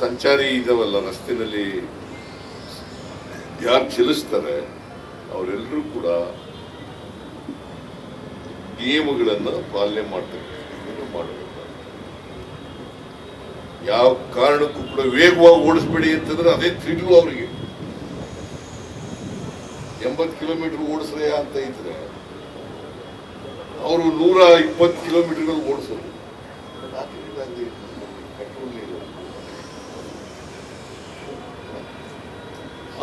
ಸಂಚಾರಿ ಇದಾವಲ್ಲ ರಸ್ತೆಯಲ್ಲಿ ಯಾರು ಚಲಿಸ್ತಾರೆ ಅವರೆಲ್ಲರೂ ಕೂಡ ನಿಯಮಗಳನ್ನು ಪಾಲನೆ ಮಾಡ್ತಕ್ಕಂಥದ್ದನ್ನು ಮಾಡಬೇಕು ಯಾವ ಕಾರಣಕ್ಕೂ ಕೂಡ ವೇಗವಾಗಿ ಓಡಿಸ್ಬೇಡಿ ಅಂತಂದ್ರೆ ಅದೇ ತಿಳಿಲು ಅವರಿಗೆ. ಎಂಬತ್ತು ಕಿಲೋಮೀಟರ್ ಓಡಿಸ್ರೆ ಅಂತ ಇದ್ರೆ, ಅವರು ನೂರ ಇಪ್ಪತ್ತು ಕಿಲೋಮೀಟರ್ಗಳು ಓಡಿಸೋದು ಪೆಟ್ರೋಲ್ ಇಲ್ಲ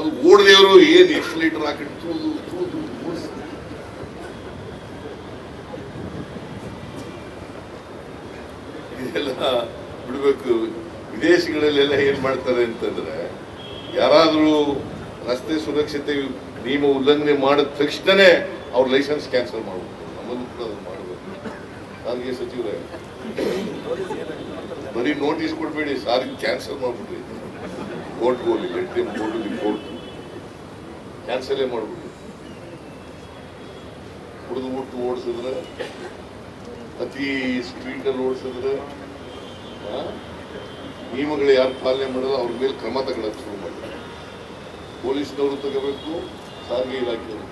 ಅದು ಓಡದೇವರು ಏನ್ ಎಷ್ಟು ಹಾಕಿ ತೂದು ತೂದು ಇದೆಲ್ಲ ಬಿಡಬೇಕು. ವಿದೇಶಗಳಲ್ಲೆಲ್ಲ ಏನು ಮಾಡ್ತಾರೆ ಅಂತಂದ್ರೆ, ಯಾರಾದರೂ ರಸ್ತೆ ಸುರಕ್ಷತೆ ನಿಯಮ ಉಲ್ಲಂಘನೆ ಮಾಡಿದ ತಕ್ಷಣನೇ ಅವ್ರ ಲೈಸೆನ್ಸ್ ಕ್ಯಾನ್ಸಲ್ ಮಾಡಬೇಕು ಕೂಡ ಅದು ಮಾಡಬೇಕು. ಸಾರಿಗೆ ಸಚಿವರೇ. ಬರೀ ನೋಟಿಸ್ ಕೊಡ್ಬೇಡಿ, ಸಾರಿಗೆ ಕ್ಯಾನ್ಸಲ್ ಮಾಡಿಬಿಡ್ರಿ. ಕೋರ್ಟ್ ಹೋಗಿ ಕೋರ್ಟ್ ಕ್ಯಾನ್ಸಲೇ ಮಾಡಿಬಿಟ್ಟು ಕುಡಿದು ಬಿಟ್ಟು ಓಡಿಸಿದ್ರೆ ಅತಿ ಸ್ಪೀಡಲ್ಲಿ ಓಡಿಸಿದ್ರೆ ನಿಯಮಗಳು ಯಾರು ಪಾಲನೆ ಮಾಡೋದು ಅವ್ರ ಮೇಲೆ ಕ್ರಮ ತಗೊಳ್ಳೋಕೆ ಶುರು ಮಾಡ್ತಾರೆ. ಪೊಲೀಸ್ನವರು ತಗೋಬೇಕು, ಸಾರಿಗೆ ಇಲಾಖೆಯವರು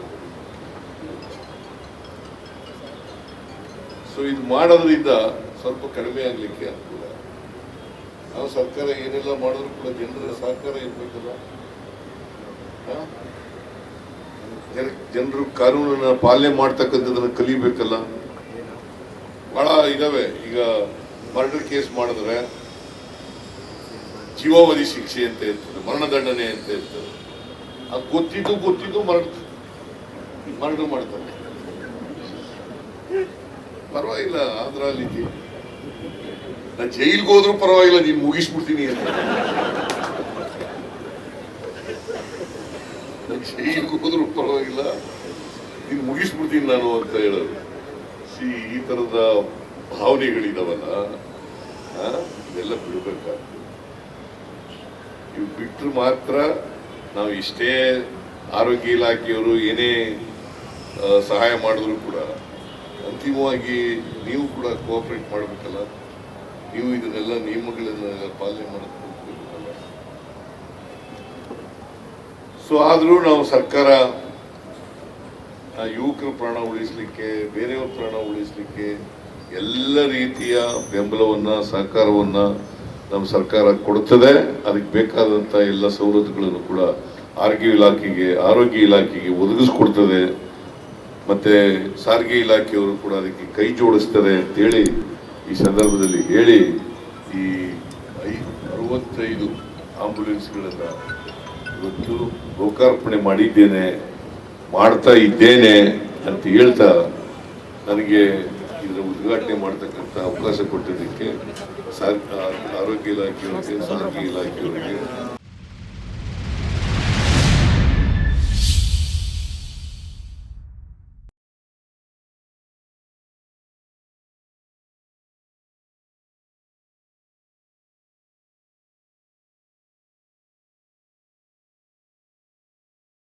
ಸೊ ಇದು ಮಾಡೋದ್ರಿಂದ ಸ್ವಲ್ಪ ಕಡಿಮೆ ಆಗಲಿಕ್ಕೆ ಅನುಕೂಲ ನಾವು ಸರ್ಕಾರ ಏನೆಲ್ಲ ಮಾಡಿದ್ರು ಕೂಡ ಜನರ ಸಹಕಾರ ಇರ್ಬೇಕಲ್ಲ. ಜನ- ಜನರು ಕಾನೂನನ್ನ ಪಾಲನೆ ಮಾಡ್ತಕ್ಕಂಥದ್ದನ್ನು ಕಲಿಬೇಕಲ್ಲ? ಬಹಳ ಇದಾವೆ. ಈಗ ಮರ್ಡರ್ ಕೇಸ್ ಮಾಡಿದ್ರೆ ಜೀವಾವಧಿ ಶಿಕ್ಷೆ ಅಂತ ಇರ್ತದೆ ಮರಣದಂಡನೆ ಅಂತ ಇರ್ತದೆ ಅದು ಗೊತ್ತಿದ್ದು ಗೊತ್ತಿದ್ದು ಮರಣ ಮರಣ ಮಾಡ್ತಾರೆ. ಪರವಾಗಿಲ್ಲ ಆದ್ರಲ್ಲಿ ನಾನು ಜೈಲ್ಗೆ ಹೋದ್ರೂ ಪರವಾಗಿಲ್ಲ, ನೀನು ಮುಗಿಸ್ಬಿಡ್ತೀನಿ ಅಂತ. ಹೋದ್ರೂ ಪರವಾಗಿಲ್ಲ. ಇದು ಮುಗಿಸ್ಬಿಡ್ತೀನಿ ನಾನು ಅಂತ ಹೇಳೋದು ಈ ತರದ ಭಾವನೆಗಳಿದಾವಲ್ಲ ಇದೆಲ್ಲ ಬಿಡ್ಬೇಕಾಗ್ತದೆ. ಇವು ಬಿಟ್ಟರು ಮಾತ್ರ ನಾವು ಇಷ್ಟೇ ಆರೋಗ್ಯ ಇಲಾಖೆಯವರು ಏನೇ ಸಹಾಯ ಮಾಡಿದ್ರು ಕೂಡ ಅಂತಿಮವಾಗಿ ನೀವು ಕೂಡ ಕೋಆಪರೇಟ್ ಮಾಡಬೇಕಲ್ಲ. ನೀವು ಇದನ್ನೆಲ್ಲ ನಿಯಮಗಳನ್ನ ಪಾಲನೆ ಮಾಡಬೇಕು ಸೊ ಆದರೂ ನಾವು ಸರ್ಕಾರ ಯುವಕರ ಪ್ರಾಣ ಉಳಿಸಲಿಕ್ಕೆ, ಬೇರೆಯವ್ರ ಪ್ರಾಣ ಉಳಿಸಲಿಕ್ಕೆ ಎಲ್ಲ ರೀತಿಯ ಬೆಂಬಲವನ್ನು, ಸಹಕಾರವನ್ನು ನಮ್ಮ ಸರ್ಕಾರ ಕೊಡ್ತದೆ. ಅದಕ್ಕೆ ಬೇಕಾದಂಥ ಎಲ್ಲ ಸವಲತ್ತುಗಳನ್ನು ಕೂಡ ಆರೋಗ್ಯ ಇಲಾಖೆಗೆ ಆರೋಗ್ಯ ಇಲಾಖೆಗೆ ಒದಗಿಸ್ಕೊಡ್ತದೆ. ಮತ್ತು ಸಾರಿಗೆ ಇಲಾಖೆಯವರು ಕೂಡ ಅದಕ್ಕೆ ಕೈ ಜೋಡಿಸ್ತಾರೆ ಅಂತೇಳಿ ಈ ಸಂದರ್ಭದಲ್ಲಿ ಹೇಳಿ ಈ ಐ ಅರವತ್ತೈದು ಆಂಬುಲೆನ್ಸ್ಗಳನ್ನ ಇವತ್ತು ಲೋಕಾರ್ಪಣೆ ಮಾಡಿದ್ದೇನೆ, ಮಾಡ್ತಾ ಇದ್ದೇನೆ ಅಂತ ಹೇಳ್ತಾ ನನಗೆ ಇದರ ಉದ್ಘಾಟನೆ ಮಾಡ್ತಕ್ಕಂಥ ಅವಕಾಶ ಕೊಟ್ಟಿದ್ದಕ್ಕೆ ಸಾರ್- ಆರೋಗ್ಯ ಇಲಾಖೆಯವರಿಗೆ, ಸಾರಿಗೆ ಇಲಾಖೆಯವರಿಗೆ